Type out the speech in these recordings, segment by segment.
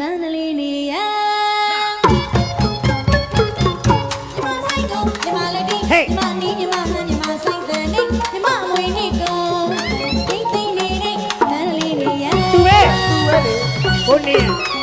မန္တလေးနေရကိုနေ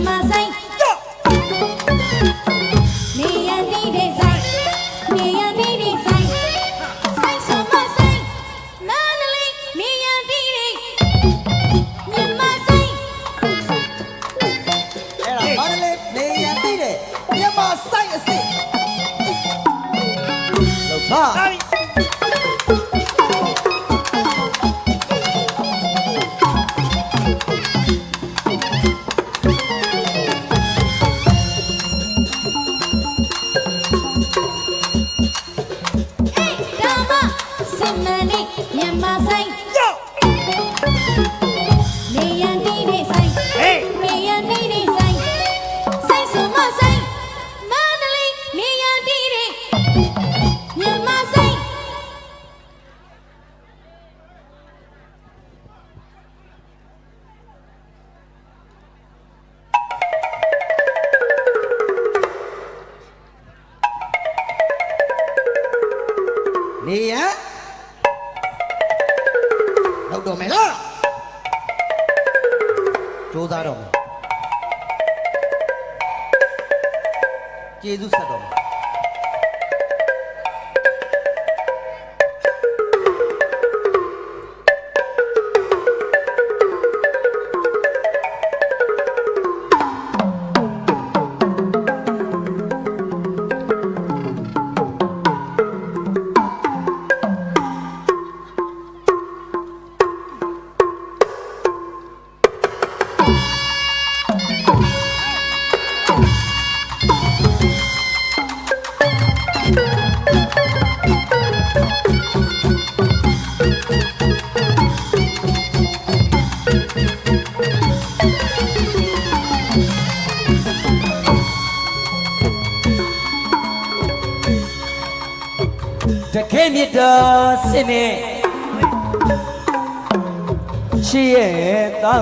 más hay စားတော်မူကျေးဇူးဆက်တော်မူ တခဲမြတ်တော်စစ်နဲ့ရှိရဲ့တာ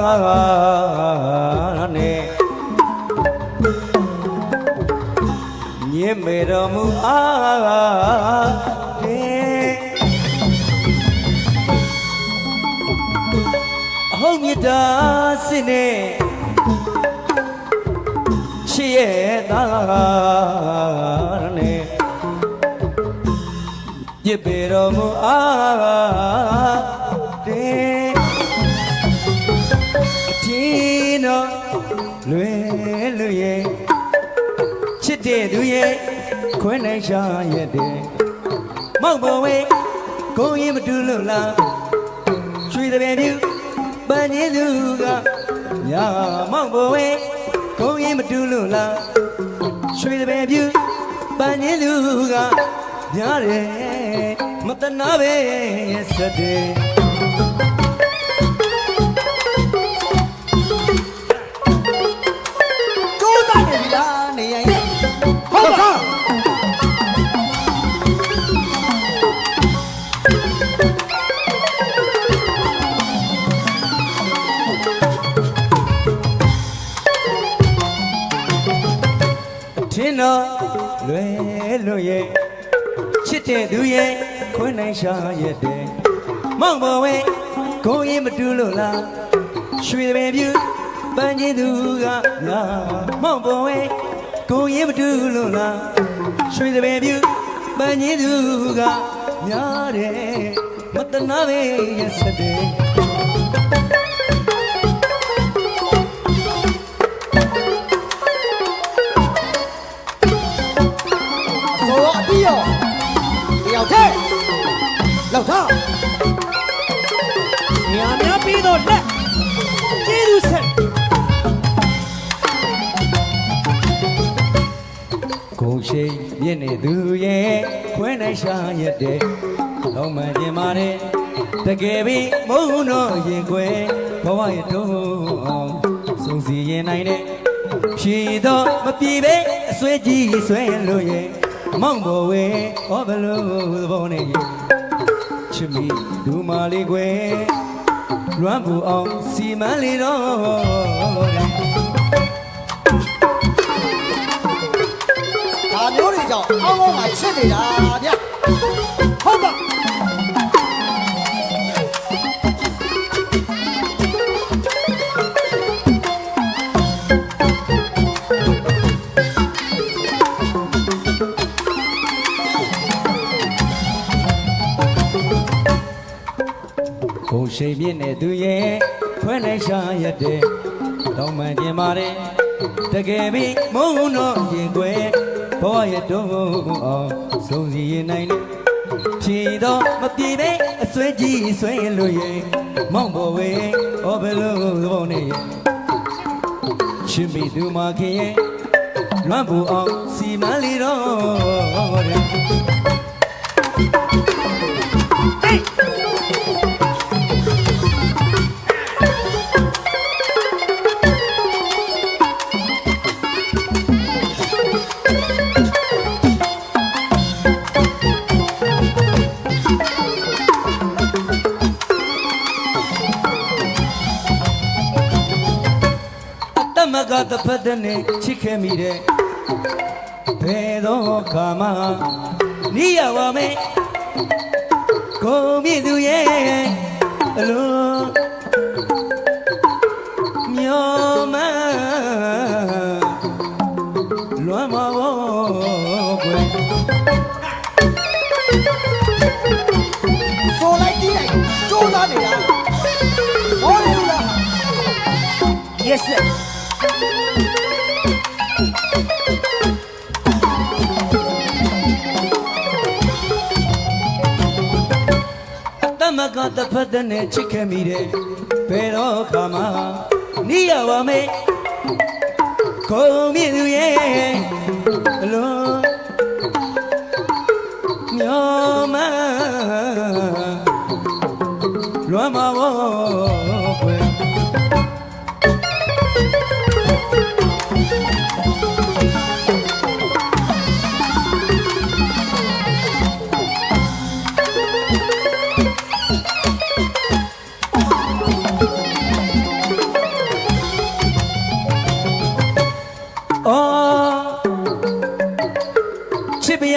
နဲ့ညင်မေတော်မူအားနဲ့အဟုတ်မြတ်တော်စစ်နဲ့ရှိရဲ့တာ ဖြစ်ပေတော်မူအားတေတင်းတော်လွယ်လွယ်ရဲ့ချစ်တဲ့သူရဲ့ခွင်းနိုင်ရှာရတဲ့မောက်ဘဝေးကိုရင်မတူလို့လားရွှေတပင်ပြူပန်းနေသူကညာမောက်ဘဝေးကိုရင်မတူလို့လားရွှေတပင်ပြူပန်းနေသူက ညာတယ်မတနာပဲစတဲ့ကြိုး စ်တဲ့သူရဲ့ခွန်းနိုင်ရှာရဲ့တဲ့မောင်ပေါ်ဝဲကိုရင်မတူလို့လားရွှေတပင်ပြူပန်းကြီးသူကငါမောင်ပေါ်ဝဲကိုရင်မတူလို့လားရွှေတပင်ပြူပန်းကြီးသူကများတယ်မတနာပဲရဲ့စတဲ့ တယောက်တည်းလောက်ထားညာများပြီးတော့လက်ကျေးဇူးဆက်ကိုရှိန်မြင့်နေသူရဲ့ခွဲနိုင်ရှာရက်တဲ့လုံးမကျင်ပါတယ်တကယ်ပြီးမုန်းတော့ရင်ခွဲဘဝရဲ့တုံးအောင်စုံစီရင်နိုင်တဲ့ဖြီတော့မပြေပဲအဆွဲကြီးဆွဲလို့ရဲ့ မောင်ဘော်ဝဲဟောဘလို့သဘောနဲ့ချစ်မီဒူမာလေးခွဲလွမ်းပူအောင်စီမံလေးတော့တဲ့ဒါမျိုးတွေကြောင့်အောင်းအောင်းမှာချစ်နေတာဗျဟုတ်ကဲ့ ရှိန်မြင့်တဲ့သူရဲ့ခွဲနိုင်ရှာရက်တဲ့တောင်းမှန်ကျင်ပါတယ်တကယ်ပြီးမုန်းတော့ရင်ခွဲဘဝရဲ့တုံးအောင်စုံစီရင်နိုင်တဲ့ဖြီတော့မပြေပဲအစွဲကြီးဆွဲလို့ရဲ့မောင်ဘော်ဝဲဟောဘယ်လိုသဘောနဲ့ရဲ့ချစ်မိသူမခင်ရဲ့လွမ်းပူအောင်စီမံလီတော့တဲ့တ တဖတ်တဲ့နဲ့ချစ်ခဲ့မိတဲ့ဘယ်တော့ခါမှနိယဝမဲကိုမြင့်သူရဲ့အလုံးမျောမလွမ်းမဘောကွယ်ဆိုလိုက်ကြည့်လိုက်ကြိုးစားနေတာဟောနေလို့လား yes sir ကတဖတ်တဲ့နဲ့ချစ်ခဲ့မိတဲ့ဘယ်တော့ခါမှနိယဝမဲကိုမြင့်သူရဲ့အလုံးမျောမ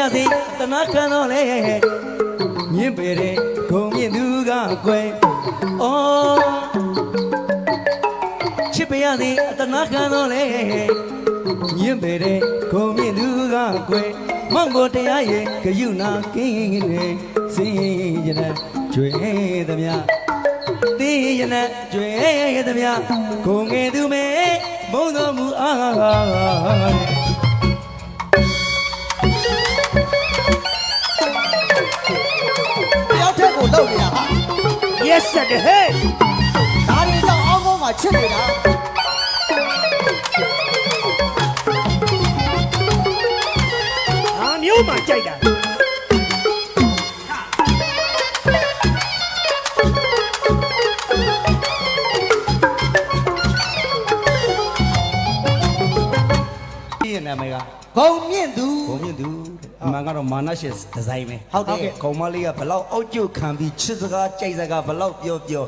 စ်ပါရစေတနာခံတော့လေမြင့်ပေတဲ့ဂုံမြင့်သူကကွယ်အော်ချစ်ပါရစေတနာခံတော့လေမြင့်ပေတဲ့ဂုံမြင့်သူကကွယ်မောင်ကိုတရားရဲ့ဂယုနာကင်းနေစင်ရတဲ့ကျွေးသမျှသေးရနဲ့ကျွဲသမျှကိုငယ်သူမဲမုံတော်မူအား Yes sir ဟဲ့ဒါတွေကြောင့်အောင်းကောင်းမှာချစ်နေတာဟာမျိုးမှကြိုက်တာဒီနာမည်က ဂုံမြင့်သူဘုံမြင့်သူတဲ့အမှန်ကတော့မာနရှစ်ဒီဇိုင်းပဲဟုတ်တယ်ကောင်မလေးကဘလောက်အောက်ကျုပ်ခံပြီးချစ်စကားကြိုက်စကားဘလောက်ပြောပြော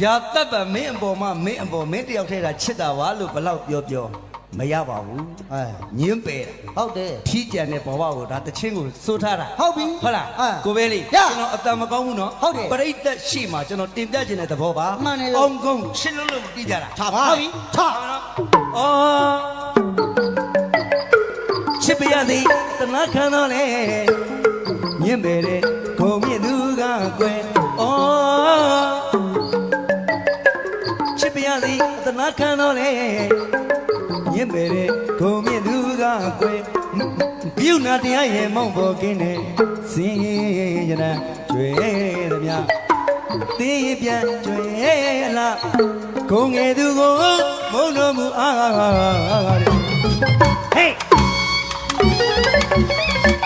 ရာတပ်ပမင်းအပေါ်မှာမင်းအပေါ်မင်းတယောက်ထဲကချစ်တာပါလို့ဘလောက်ပြောပြောမရပါဘူးအဲညင်းပယ်တာဟုတ်တယ်ထီးကြံတဲ့ဘဝကိုဒါတချင်းကိုစိုးထားတာဟုတ်ပြီဟုတ်လားအဲကိုပဲလေးရကျွန်တော်အတန်မကောင်းဘူးနော်ဟုတ်တယ်ပရိသတ်ရှိမှကျွန်တော်တင်ပြခြင်းတဲ့သဘောပါမှန်တယ်လို့အောင်ကုန်းရှင်းလုံးလုံးပြကြတာထားပါဟုတ်ပြီထားအော် ချစ်ပြရသည်တနာခံတော့လေမြင့်ပေတဲ့ခုံမြင့်သူကကွယ်အော်ချစ်ပြရသည်တနာခံတော့လေမြင့်ပေတဲ့ခုံမြင့်သူကကွယ်ပြုနာတရားရဲ့မောင်ပေါ်ကင်းနေစင်ရနာကျွေသမျှသေးရင်ပြန်ကျွေလာခုံငယ်သူကိုမုန်းတော်မူအားတဲ့ဟေး Thank you.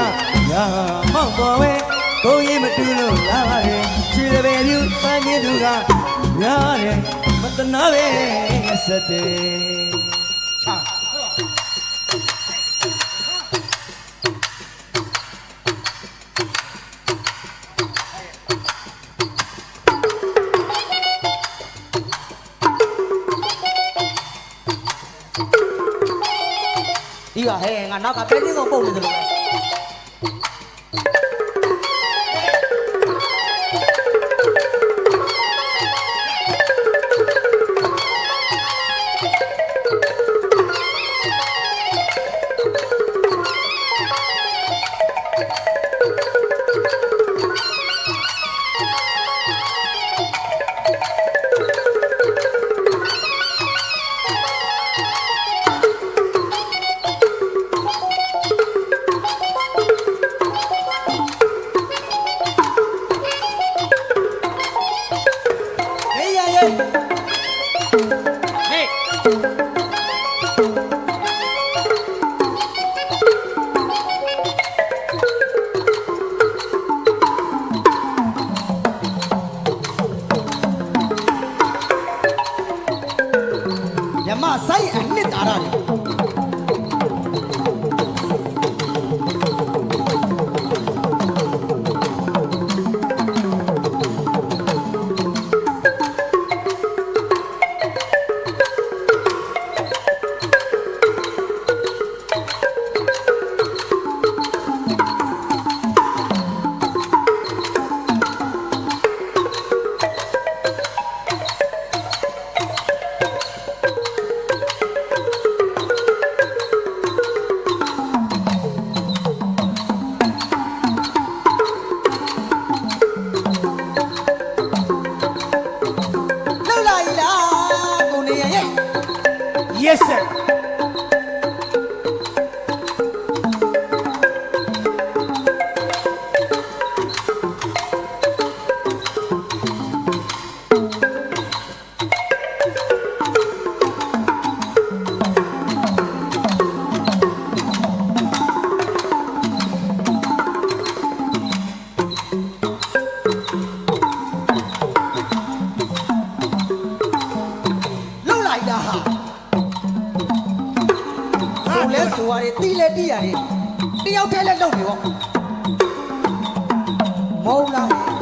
န်းကြီးသူကညာမောမောဝဲဘုံရင်မတူလို့လားရဲ့ရွှေတယ်ပြူပန်းကြီးသူကညာတယ်မတနာပဲစက်တယ်ချာဒီကဟဲ့ငါနောက်ကပဲလေးကိုပုတ်နေတယ် Yes sir ဆိုလဲဆိုရတယ်တီးလဲတီးရတယ်တယောက်တည်းလဲလှုပ်နေပေါ့မဟုတ်လား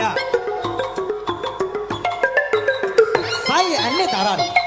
တာဆိုင်ရဲ့အနှစ်သာရတွေ